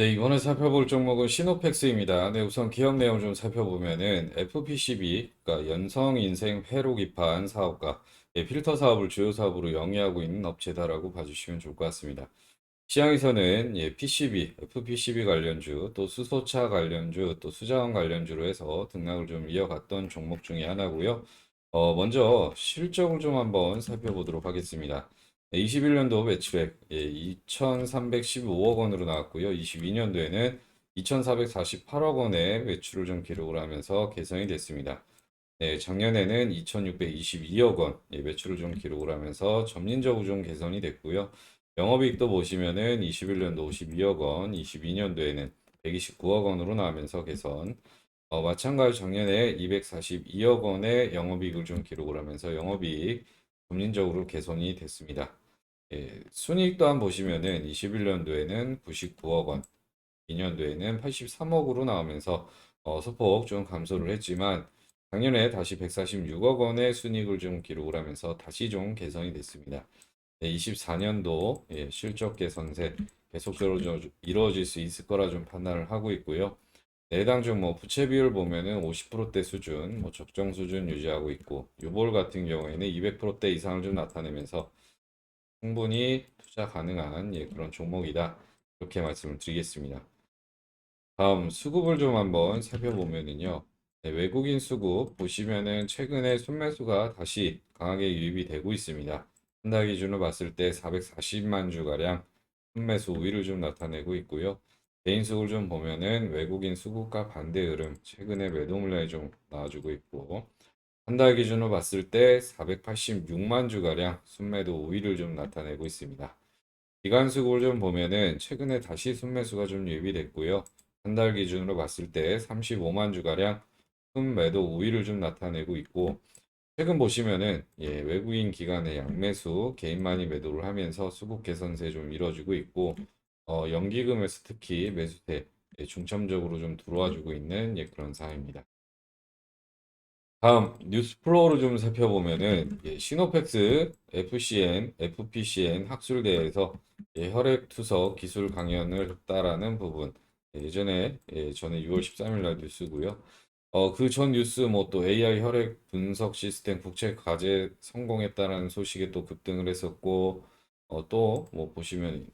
네, 이번에 살펴볼 종목은 시노펙스입니다. 네, 우선 기업 내용을 좀 살펴보면은 FPCB, 그러니까 연성인생 회로 기판 사업과 예, 필터 사업을 주요 사업으로 영위하고 있는 업체다라고 봐주시면 좋을 것 같습니다. 시장에서는 예, PCB, FPCB 관련주, 또 수소차 관련주, 또 수자원 관련주로 해서 등락을 좀 이어갔던 종목 중에 하나고요. 어, 먼저 실적을 좀 한번 살펴보도록 하겠습니다. 21년도 매출액 예, 2,315억 원으로 나왔고요. 22년도에는 2,448억 원의 매출을 좀 기록을 하면서 개선이 됐습니다. 네, 작년에는 2,622억 원 예, 매출을 좀 기록을 하면서 점진적으로 좀 개선이 됐고요. 영업이익도 보시면은 21년도 52억 원, 22년도에는 129억 원으로 나오면서 개선. 어, 마찬가지로 작년에 242억 원의 영업이익을 좀 기록을 하면서 영업이익 점진적으로 개선이 됐습니다. 예, 순이익 또한 보시면은 21년도에는 99억 원, 2년도에는 83억으로 나오면서 어, 소폭 좀 감소를 했지만 작년에 다시 146억 원의 순이익을 좀 기록을 하면서 다시 좀 개선이 됐습니다. 네, 24년도 예, 실적 개선세 계속적으로 좀 이루어질 수 있을 거라 좀 판단을 하고 있고요. 내당 중 뭐 부채 비율 보면은 50%대 수준, 뭐 적정 수준 유지하고 있고 유볼 같은 경우에는 200%대 이상을 좀 나타내면서 충분히 투자 가능한 예, 그런 종목이다. 이렇게 말씀을 드리겠습니다. 다음 수급을 좀 한번 살펴보면은요. 네, 외국인 수급 보시면은 최근에 순매수가 다시 강하게 유입이 되고 있습니다. 한 달 기준으로 봤을 때 440만 주가량 순매수 우위를 좀 나타내고 있고요. 개인 수급을 좀 보면은 외국인 수급과 반대 흐름 최근에 매도 물량이 좀 나와주고 있고 한 달 기준으로 봤을 때 486만 주가량 순매도 우위를 좀 나타내고 있습니다. 기간 수급을 좀 보면은 최근에 다시 순매수가 좀 유입이 됐고요. 한 달 기준으로 봤을 때 35만 주가량 순매도 우위를 좀 나타내고 있고 최근 보시면은 예, 외국인 기관의 양매수 개인만이 매도를 하면서 수급 개선세 좀 이뤄지고 있고 어, 연기금에서 특히 매수세 예, 중점적으로 좀 들어와주고 있는 예, 그런 상황입니다. 다음 뉴스 플로우를 좀 살펴보면은 예, 시노펙스, FCN, FPCN 학술대에서 예, 혈액 투석 기술 강연을 했다라는 부분 예전에 예, 전에 6월 13일 날 뉴스고요. 어, 그 전 뉴스 뭐 또 AI 혈액 분석 시스템 국제 과제 성공했다라는 소식에 또 급등을 했었고 어, 또 뭐 보시면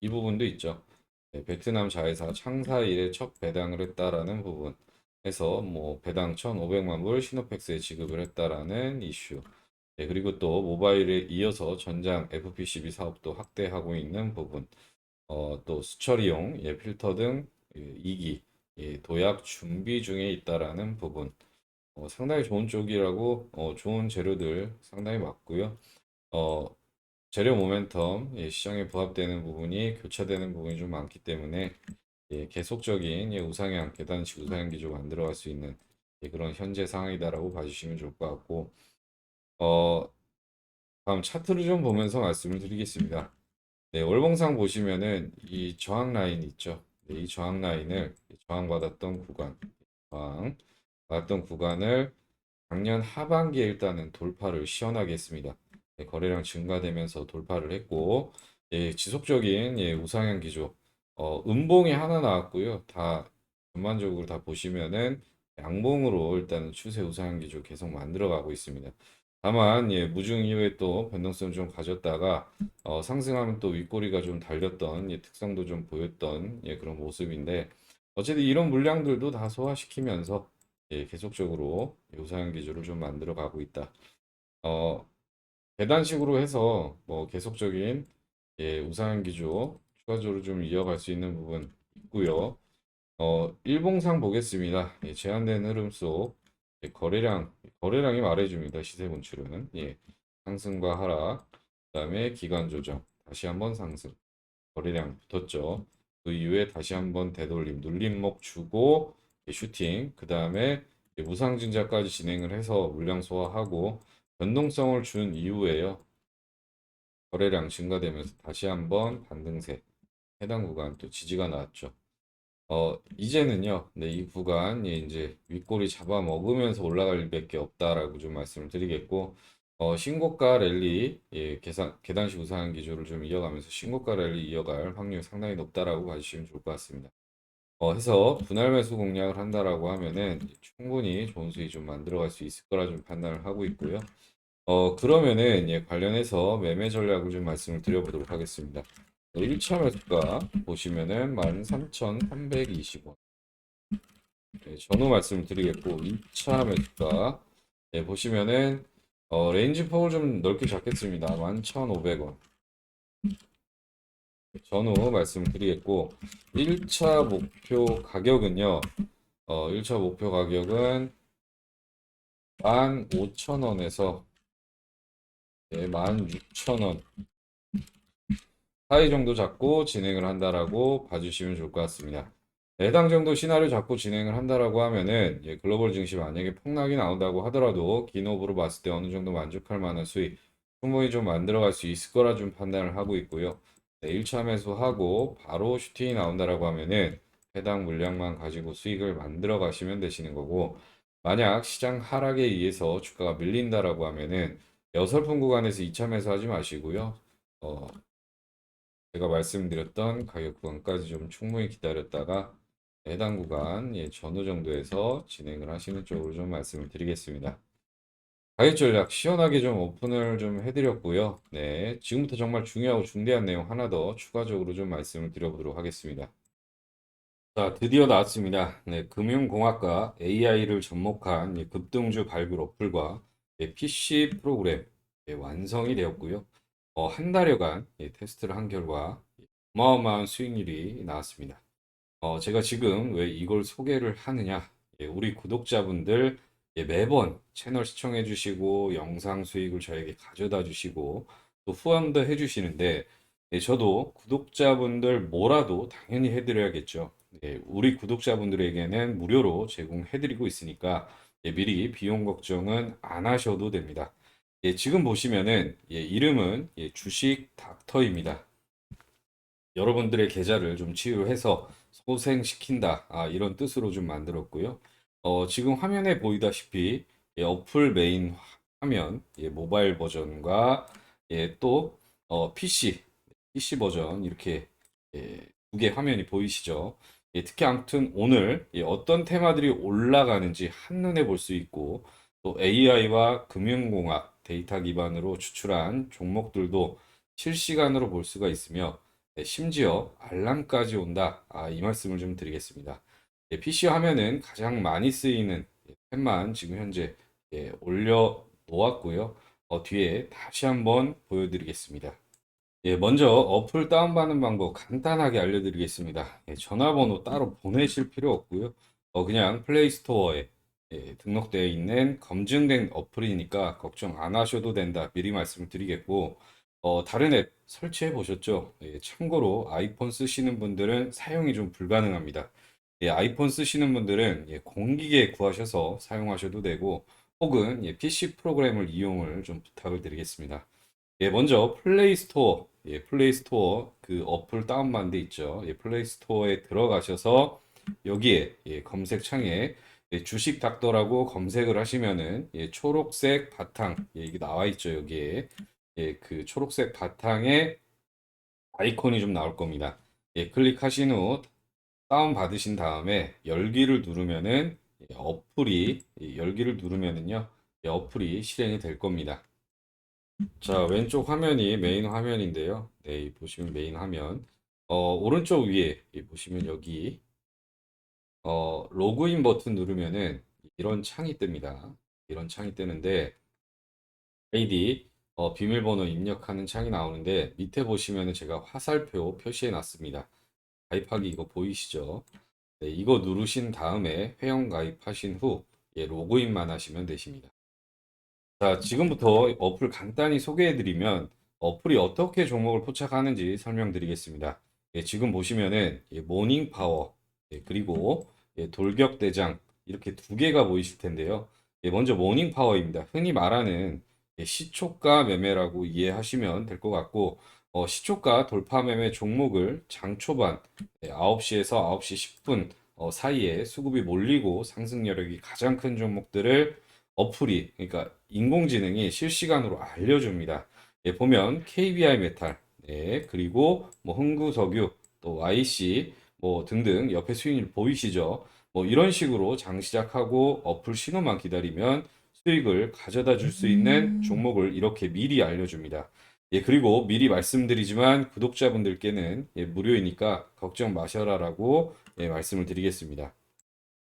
이 부분도 있죠. 예, 베트남 자회사 창사 이래 첫 배당을 했다라는 부분. 해서 뭐 배당 1,500만 불 시노펙스에 지급을 했다라는 이슈. 예, 그리고 또 모바일에 이어서 전장 FPCB 사업도 확대하고 있는 부분. 어, 또 수처리용 예, 필터 등 예, 2기 예, 도약 준비 중에 있다라는 부분. 어, 상당히 좋은 쪽이라고 어, 좋은 재료들 상당히 맞고요. 어, 재료 모멘텀 예, 시장에 부합되는 부분이 교차되는 부분이 좀 많기 때문에 예, 계속적인 예, 우상향, 계단식 우상향 기조 만들어갈 수 있는 예, 그런 현재 상황이다라고 봐주시면 좋을 것 같고, 어, 다음 차트를 좀 보면서 말씀을 드리겠습니다. 네, 월봉상 보시면은 이 저항 라인 있죠. 네, 이 저항 라인을 저항 받았던 구간, 저항 받았던 구간을 작년 하반기에 일단은 돌파를 시원하게 했습니다. 네, 거래량 증가되면서 돌파를 했고, 예, 지속적인 예, 우상향 기조. 어, 음봉이 하나 나왔고요. 다 전반적으로 다 보시면은 양봉으로 일단은 추세 우상향 기조 계속 만들어가고 있습니다. 다만 예, 무중 이후에 또 변동성 좀 가졌다가 어, 상승하면 또 윗꼬리가 좀 달렸던 예, 특성도 좀 보였던 예, 그런 모습인데 어쨌든 이런 물량들도 다 소화시키면서 예, 계속적으로 우상향 기조를 좀 만들어 가고 있다. 어, 계단식으로 해서 뭐 계속적인 예, 우상향 기조 추가적으로 좀 이어갈 수 있는 부분 있고요. 어, 일봉상 보겠습니다. 예, 제한된 흐름 속 예, 거래량, 거래량이 말해줍니다. 시세 분출은. 예, 상승과 하락, 그 다음에 기간 조정, 다시 한번 상승, 거래량 붙었죠. 그 이후에 다시 한번 되돌림, 눌림목 주고 예, 슈팅, 그 다음에 예, 무상증자까지 진행을 해서 물량 소화하고 변동성을 준 이후에요. 거래량 증가되면서 다시 한번 반등세. 해당 구간 또 지지가 나왔죠. 어, 이제는요, 네, 이 구간, 예, 이제 윗꼬리 잡아먹으면서 올라갈 일밖에 없다라고 좀 말씀을 드리겠고, 어, 신고가 랠리, 예, 계산, 계단식 우상향 기조를 좀 이어가면서 신고가 랠리 이어갈 확률이 상당히 높다라고 봐주시면 좋을 것 같습니다. 어, 해서 분할 매수 공략을 한다라고 하면은 충분히 좋은 수익 좀 만들어갈 수 있을 거라 좀 판단을 하고 있고요. 어, 그러면은 예, 관련해서 매매 전략을 좀 말씀을 드려보도록 하겠습니다. 1차 매수가 보시면은 13,320원. 예, 전후 말씀을 드리겠고 2차 매수가 예, 보시면은 어, 레인지 폭을 좀 넓게 잡겠습니다. 11,500원. 전후 말씀을 드리겠고 1차 목표 가격은요. 어, 1차 목표 가격은 15,000원에서 예, 16,000원 사이 정도 잡고 진행을 한다라고 봐주시면 좋을 것 같습니다. 해당 정도 시나리오 잡고 진행을 한다라고 하면은 예, 글로벌 증시 만약에 폭락이 나온다고 하더라도 기업으로 봤을 때 어느 정도 만족할 만한 수익 충분히 좀 만들어갈 수 있을 거라 좀 판단을 하고 있고요. 네, 1차 매수하고 바로 슈팅이 나온다라고 하면은 해당 물량만 가지고 수익을 만들어 가시면 되시는 거고 만약 시장 하락에 의해서 주가가 밀린다라고 하면은 어설픈 구간에서 2차 매수하지 마시고요. 어, 제가 말씀드렸던 가격 구간까지 좀 충분히 기다렸다가 해당 구간 예, 전후 정도에서 진행을 하시는 쪽으로 좀 말씀을 드리겠습니다. 가격 전략 시원하게 좀 오픈을 좀 해드렸고요. 네, 지금부터 정말 중요하고 중대한 내용 하나 더 추가적으로 좀 말씀을 드려보도록 하겠습니다. 자, 드디어 나왔습니다. 네, 금융공학과 AI를 접목한 예, 급등주 발굴 어플과 예, PC 프로그램 예, 완성이 되었고요. 어, 한 달여간 예, 테스트를 한 결과 어마어마한 수익률이 나왔습니다. 어, 제가 지금 왜 이걸 소개를 하느냐? 예, 우리 구독자분들 예, 매번 채널 시청해 주시고 영상 수익을 저에게 가져다 주시고 또 후원도 해 주시는데 예, 저도 구독자분들 뭐라도 당연히 해드려야겠죠. 예, 우리 구독자분들에게는 무료로 제공해 드리고 있으니까 예, 미리 비용 걱정은 안 하셔도 됩니다. 예, 지금 보시면은 예, 이름은 예, 주식 닥터입니다. 여러분들의 계좌를 좀 치유해서 소생시킨다. 아, 이런 뜻으로 좀 만들었고요. 어, 지금 화면에 보이다시피 예, 어플 메인 화면, 예, 모바일 버전과 예, 또 어, PC, PC 버전 이렇게 예, 두 개 화면이 보이시죠? 예, 특히 아무튼 오늘 예, 어떤 테마들이 올라가는지 한눈에 볼 수 있고 또 AI와 금융공학 데이터 기반으로 추출한 종목들도 실시간으로 볼 수가 있으며 네, 심지어 알람까지 온다. 아, 이 말씀을 좀 드리겠습니다. 예, PC 화면은 가장 많이 쓰이는 예, 탭만 지금 현재 예, 올려 놓았고요. 어, 뒤에 다시 한번 보여드리겠습니다. 예, 먼저 어플 다운받는 방법 간단하게 알려드리겠습니다. 예, 전화번호 따로 보내실 필요 없고요. 어, 그냥 플레이 스토어에 예, 등록되어 있는 검증된 어플이니까 걱정 안 하셔도 된다. 미리 말씀을 드리겠고, 어, 다른 앱 설치해 보셨죠? 예, 참고로 아이폰 쓰시는 분들은 사용이 좀 불가능합니다. 예, 아이폰 쓰시는 분들은 예, 공기계 구하셔서 사용하셔도 되고, 혹은 예, PC 프로그램을 이용을 좀 부탁을 드리겠습니다. 예, 먼저 플레이 스토어, 예, 플레이 스토어 그 어플 다운받은 데 있죠. 예, 플레이 스토어에 들어가셔서 여기에 예, 검색창에 예, 주식 닥터라고 검색을 하시면은 예, 초록색 바탕 예, 이게 나와 있죠 여기에 예, 그 초록색 바탕에 아이콘이 좀 나올 겁니다. 예, 클릭하신 후 다운 받으신 다음에 열기를 누르면은 예, 어플이 예, 열기를 누르면은요 예, 어플이 실행이 될 겁니다. 자 왼쪽 화면이 메인 화면인데요. 네, 이 보시면 메인 화면 어, 오른쪽 위에 이 보시면 여기 어, 로그인 버튼 누르면은 이런 창이 뜹니다. 이런 창이 뜨는데 아이디 어, 비밀번호 입력하는 창이 나오는데 밑에 보시면은 제가 화살표 표시해 놨습니다. 가입하기 이거 보이시죠? 네, 이거 누르신 다음에 회원 가입하신 후 예, 로그인만 하시면 되십니다. 자, 지금부터 어플 간단히 소개해 드리면 어플이 어떻게 종목을 포착하는지 설명드리겠습니다. 예, 지금 보시면은 예, 모닝 파워 예, 그리고 예, 돌격대장 이렇게 두 개가 보이실 텐데요. 예, 먼저 모닝 파워입니다. 흔히 말하는 예, 시초가 매매라고 이해하시면 될 것 같고 어, 시초가 돌파 매매 종목을 장 초반 예, 9시에서 9시 10분 어, 사이에 수급이 몰리고 상승 여력이 가장 큰 종목들을 어플이 그러니까 인공지능이 실시간으로 알려줍니다. 예, 보면 KBI 메탈, 네, 그리고 뭐 흥구석유, 또 YC 뭐 등등 옆에 수익률 보이시죠? 뭐 이런 식으로 장 시작하고 어플 신호만 기다리면 수익을 가져다 줄 수 있는 종목을 이렇게 미리 알려줍니다. 예, 그리고 미리 말씀드리지만 구독자분들께는 예, 무료이니까 걱정 마셔라라고 예, 말씀을 드리겠습니다.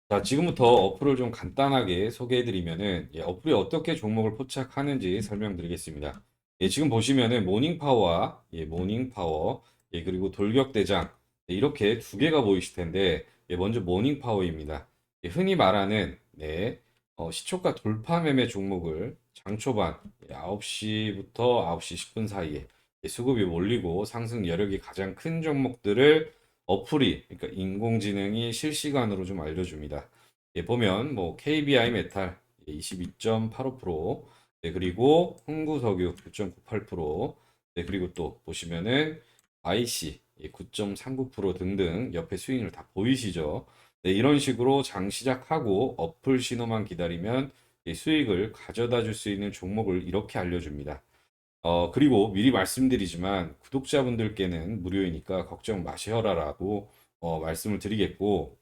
자, 지금부터 어플을 좀 간단하게 소개해드리면은 예, 어플이 어떻게 종목을 포착하는지 설명드리겠습니다. 예, 지금 보시면은 모닝파워와 예, 모닝파워 예, 그리고 돌격대장 예, 이렇게 두 개가 보이실 텐데 예, 먼저 모닝 파워입니다. 예, 흔히 말하는 네, 어, 시초가 돌파 매매 종목을 장 초반 9시부터 9시 10분 사이에 수급이 몰리고 상승 여력이 가장 큰 종목들을 어플이 그러니까 인공지능이 실시간으로 좀 알려줍니다. 예, 보면 뭐 KBI 메탈 22.85%, 네, 그리고 흥구석유 9.98%, 네, 그리고 또 보시면은 IC 9.39% 등등 옆에 수익률 다 보이시죠? 네, 이런 식으로 장 시작하고 어플 신호만 기다리면 이 수익을 가져다 줄 수 있는 종목을 이렇게 알려줍니다. 어, 그리고 미리 말씀드리지만 구독자분들께는 무료이니까 걱정 마셔라라고 어, 말씀을 드리겠고,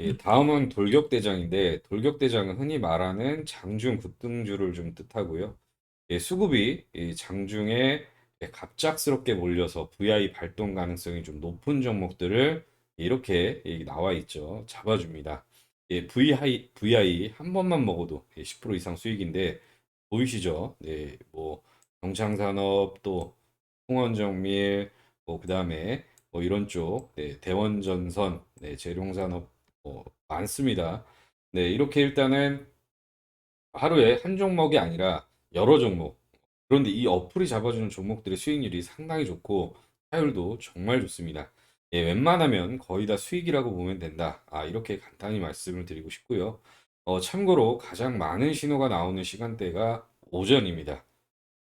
예, 다음은 돌격대장인데, 돌격대장은 흔히 말하는 장중 급등주를 좀 뜻하고요. 예, 수급이 이 장중에 예, 갑작스럽게 몰려서 VI 발동 가능성이 좀 높은 종목들을 이렇게 예, 나와 있죠. 잡아줍니다. 예, VI, VI 한 번만 먹어도 예, 10% 이상 수익인데, 보이시죠? 네, 뭐, 경창산업 또 홍원정밀 뭐 그다음에 뭐 이런 쪽 네, 대원전선 네, 재룡산업 뭐 많습니다. 네, 이렇게 일단은 하루에 한 종목이 아니라 여러 종목. 그런데 이 어플이 잡아주는 종목들의 수익률이 상당히 좋고 타율도 정말 좋습니다. 예, 웬만하면 거의 다 수익이라고 보면 된다. 아, 이렇게 간단히 말씀을 드리고 싶고요. 어, 참고로 가장 많은 신호가 나오는 시간대가 오전입니다.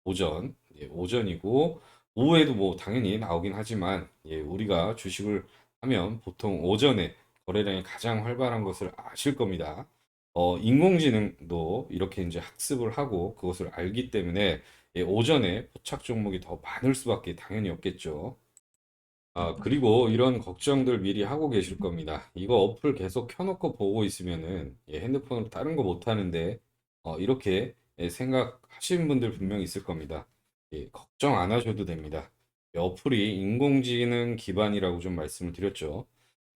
오전, 예, 오전이고 오후에도 뭐 당연히 나오긴 하지만 예, 우리가 주식을 하면 보통 오전에 거래량이 가장 활발한 것을 아실 겁니다. 어, 인공지능도 이렇게 이제 학습을 하고 그것을 알기 때문에 예, 오전에 포착 종목이 더 많을 수밖에 당연히 없겠죠. 아, 그리고 이런 걱정들 미리 하고 계실 겁니다. 이거 어플 계속 켜놓고 보고 있으면은 예, 핸드폰으로 다른 거 못 하는데 어, 이렇게 예, 생각하시는 분들 분명 있을 겁니다. 예, 걱정 안 하셔도 됩니다. 이 어플이 인공지능 기반이라고 좀 말씀을 드렸죠.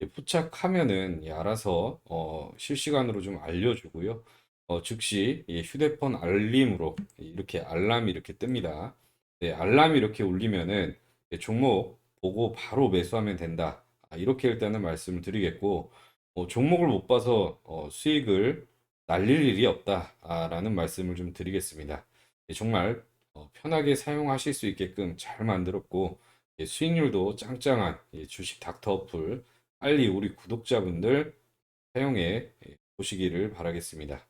예, 포착하면은 예, 알아서 어, 실시간으로 좀 알려주고요. 어, 즉시 예, 휴대폰 알림으로 이렇게 알람이 이렇게 뜹니다. 네, 알람이 이렇게 울리면은 예, 종목 보고 바로 매수하면 된다. 아, 이렇게 일단은 말씀을 드리겠고, 어, 종목을 못 봐서 어, 수익을 날릴 일이 없다라는 말씀을 좀 드리겠습니다. 예, 정말 어, 편하게 사용하실 수 있게끔 잘 만들었고, 예, 수익률도 짱짱한 예, 주식 닥터 어플 빨리 우리 구독자분들 사용해 예, 보시기를 바라겠습니다.